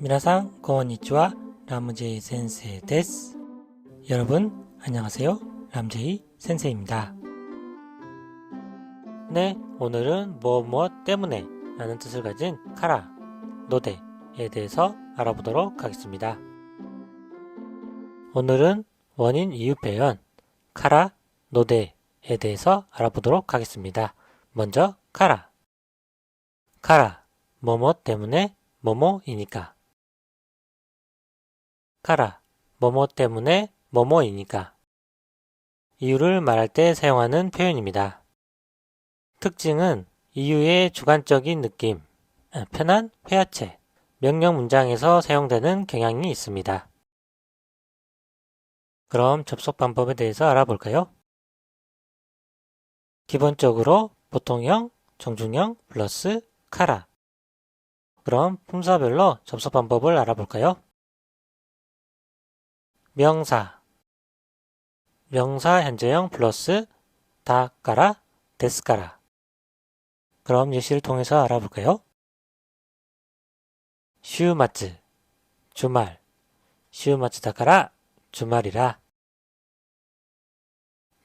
미나상 고니치와 라무제이 센세 데스. 여러분 안녕하세요. 람제이 센세입니다. 네, 오늘은 뭐 무엇 때문에 라는 뜻을 가진 카라, 노데에 대해서 알아보도록 하겠습니다. 오늘은 원인 이유 표현 카라, 노데에 대해서 알아보도록 하겠습니다. 먼저 카라. 카라, 뭐뭐 때문에 뭐뭐이니까. 카라, 뭐뭐 때문에 뭐뭐이니까. 이유를 말할 때 사용하는 표현입니다. 특징은 이유의 주관적인 느낌, 아, 편한 회화체, 명령 문장에서 사용되는 경향이 있습니다. 그럼 접속 방법에 대해서 알아볼까요? 기본적으로 보통형, 정중형, 플러스 카라. 그럼 품사별로 접속 방법을 알아볼까요? 명사. 명사 현재형 플러스 다까라 데스까라. 그럼 예시를 통해서 알아볼까요? 슈마츠 주말. 슈마츠 다까라 주말이라.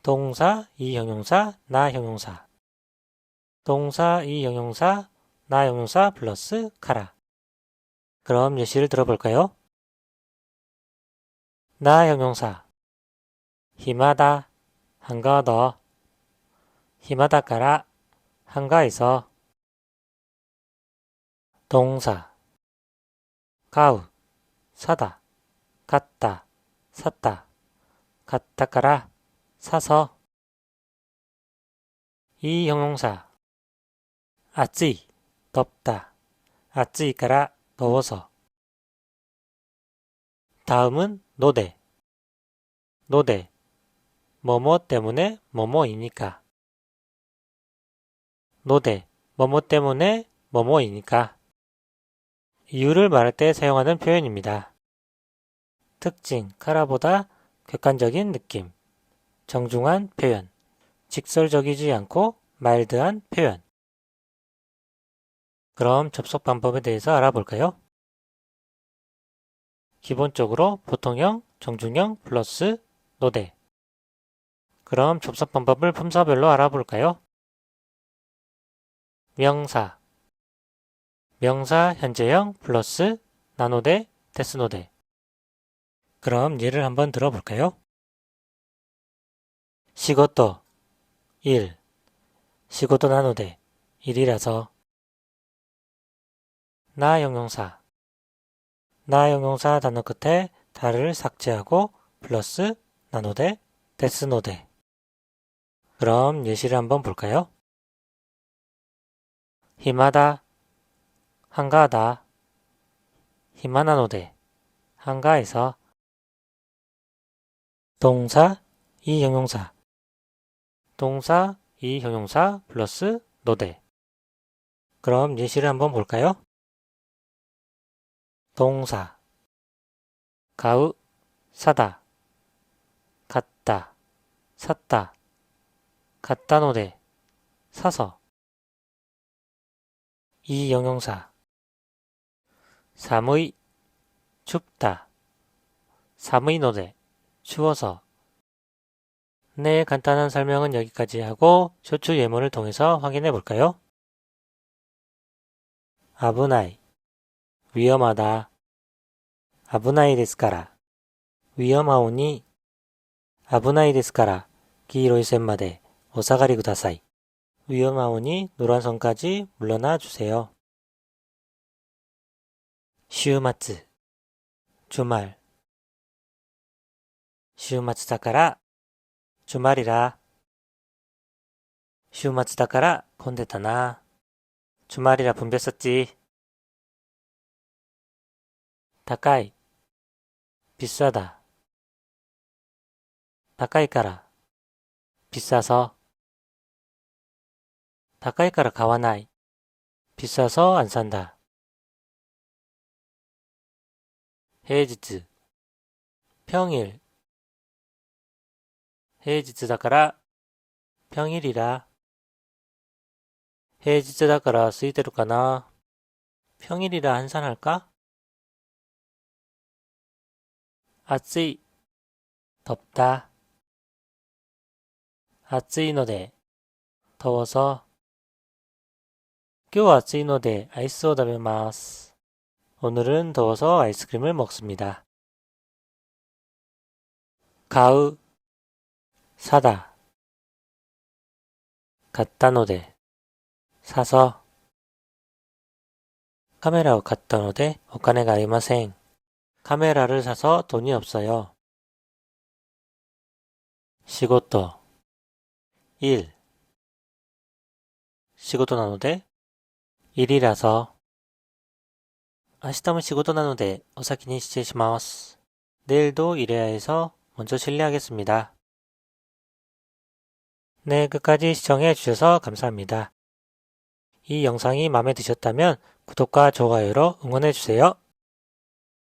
동사 이 형용사 나 형용사. 동사 이 형용사 나 형용사 플러스 카라. 그럼 예시를 들어볼까요? 나 형용사. 힘하다 한가더. 힘하다까라 한가에서. 동사. 가우 사다 갔다 샀다. 갔다까라 사서. 이 형용사. 아찌 덥다. 아찌까라 더워서. 다음은 노대. 노대. 뭐뭐 때문에 뭐뭐이니까. 노대. 뭐뭐 때문에 뭐뭐이니까. 이유를 말할 때 사용하는 표현입니다. 특징, 카라보다 객관적인 느낌. 정중한 표현. 직설적이지 않고 마일드한 표현. 그럼 접속 방법에 대해서 알아볼까요? 기본적으로 보통형, 정중형, 플러스 노대. 그럼 접속 방법을 품사별로 알아볼까요? 명사 명사 현재형 플러스 나노대, 데스노대. 그럼 예를 한번 들어볼까요? 시고또 1. 시고또 나노대 1이라서 나 형용사 나 형용사 단어 끝에 다를 삭제하고 플러스 나노대, 데스노대. 그럼 예시를 한번 볼까요? 힘하다, 한가하다, 힘하나노대, 한가에서 동사, 이 형용사, 동사, 이 형용사 플러스 노대. 그럼 예시를 한번 볼까요? 동사. 가우 사다. 갔다 샀다. 갔다 노대 사서. 이 영용사. 사무이 춥다. 사무이 노대 추워서. 네, 간단한 설명은 여기까지 하고 쇼츠 예문을 통해서 확인해 볼까요? 아부나이 위험하다. 아브나이 데스카라. 위험하오니 아브나이 데스카라. 기로이센마데 오사가리 구다사이. 위험하오니 노란 선까지 물러나 주세요. 시우마츠 주말 시우마츠다카라 주말이라 시우마츠다카라 콘데타나 주말이라 분배썼지 高い 비싸다 高いから 비싸서 高いから買わない 비싸서 안 산다 平日 평일 平日だから 평일이라 平日だから空いてるかな 평일이라 한산할까? 아쯔이 덥다. 아쯔이 노데 더워서 今日は暑いのでアイスを食べます. 오늘은 더워서 아이스크림을 먹습니다. 가우 사다 갔다 노데 사서 카메라を 갔다 노데 お金がありません. 카메라를 사서 돈이 없어요. 시고토 일 시고토なので 일이라서 明日も仕事なのでお先に失礼します. 내일도 일해야 해서 먼저 실례하겠습니다. 네, 끝까지 시청해 주셔서 감사합니다. 이 영상이 마음에 드셨다면 구독과 좋아요로 응원해 주세요.